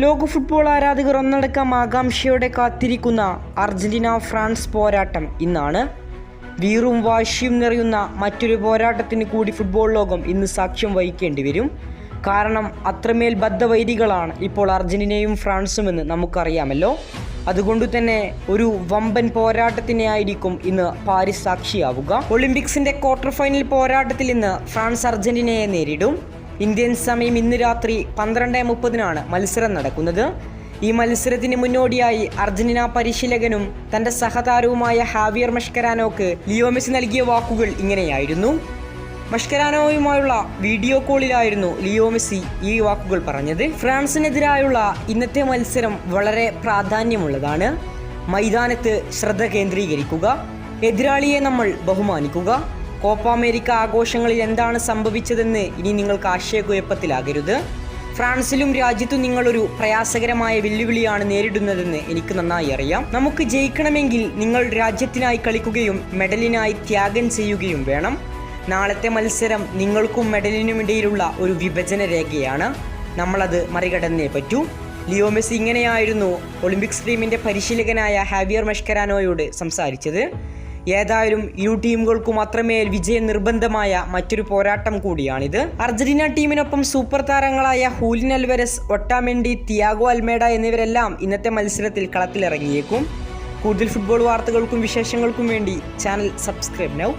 ലോക ഫുട്ബോൾ ആരാധകർ ഒന്നടക്കം ആകാംക്ഷയോടെ കാത്തിരിക്കുന്ന അർജന്റീന ഫ്രാൻസ് പോരാട്ടം ഇന്നാണ്. വീറും വാശിയും നിറയുന്ന മറ്റൊരു പോരാട്ടത്തിന് കൂടി ഫുട്ബോൾ ലോകം ഇന്ന് സാക്ഷ്യം വഹിക്കേണ്ടി വരും. കാരണം അത്രമേൽ ബദ്ധവൈരികളാണ് ഇപ്പോൾ അർജന്റീനയും ഫ്രാൻസും എന്ന് നമുക്കറിയാമല്ലോ. അതുകൊണ്ട് തന്നെ ഒരു വമ്പൻ പോരാട്ടത്തിനെയായിരിക്കും ഇന്ന് പാരീസ് സാക്ഷിയാവുക ഒളിമ്പിക്സിന്റെ ക്വാർട്ടർ ഫൈനൽ പോരാട്ടത്തിൽ ഇന്ന് ഫ്രാൻസ് അർജന്റീനയെ നേരിടും. ഇന്ത്യൻ സമയം ഇന്ന് രാത്രി പന്ത്രണ്ട് മുപ്പതിനാണ് മത്സരം നടക്കുന്നത്. ഈ മത്സരത്തിന് മുന്നോടിയായി അർജന്റീന പരിശീലകനും തന്റെ സഹതാരവുമായ ഹാവിയർ മഷ്കരാനോക്ക് ലിയോമെസ് നൽകിയ വാക്കുകൾ ഇങ്ങനെയായിരുന്നു. മഷ്കരാനോയുമായുള്ള വീഡിയോ കോളിലായിരുന്നു ലിയോ മെസ്സി ഈ വാക്കുകൾ പറഞ്ഞത്. ഫ്രാൻസിനെതിരായുള്ള ഇന്നത്തെ മത്സരം വളരെ പ്രാധാന്യമുള്ളതാണ്. മൈതാനത്ത് ശ്രദ്ധ കേന്ദ്രീകരിക്കുക. എതിരാളിയെ നമ്മൾ ബഹുമാനിക്കുക. കോപ്പ അമേരിക്ക ആഘോഷങ്ങളിൽ എന്താണ് സംഭവിച്ചതെന്ന് ഇനി നിങ്ങൾക്ക് ആശയക്കുഴപ്പത്തിലാകരുത്. ഫ്രാൻസിലും രാജ്യത്തും നിങ്ങളൊരു പ്രയാസകരമായ വെല്ലുവിളിയാണ് നേരിടുന്നതെന്ന് എനിക്ക് നന്നായി അറിയാം. നമുക്ക് ജയിക്കണമെങ്കിൽ നിങ്ങൾ രാജ്യത്തിനായി കളിക്കുകയും മെഡലിനായി ത്യാഗം ചെയ്യുകയും വേണം. നാളത്തെ മത്സരം നിങ്ങൾക്കും മെഡലിനും ഇടയിലുള്ള ഒരു വിഭജന രേഖയാണ്. നമ്മളത് മറികടന്നേ പറ്റൂ. ലിയോ മെസ്സി ഇങ്ങനെയായിരുന്നു ഒളിമ്പിക്സ് ടീമിന്റെ പരിശീലകനായ ഹാവിയർ മഷ്കരാനോയോട് സംസാരിച്ചത്. ഏതായാലും ഇരു ടീമുകൾക്ക് മാത്രമേ വിജയം നിർബന്ധമായ മറ്റൊരു പോരാട്ടം കൂടിയാണിത്. അർജന്റീന ടീമിനൊപ്പം സൂപ്പർ താരങ്ങളായ Julian Alvarez Otamendi Thiago Almada എന്നിവരെല്ലാം ഇന്നത്തെ മത്സരത്തിൽ കളത്തിലിറങ്ങിയേക്കും. കൂടുതൽ ഫുട്ബോൾ വാർത്തകൾക്കും വിശേഷങ്ങൾക്കും വേണ്ടി ചാനൽ സബ്സ്ക്രൈബ് നൗ.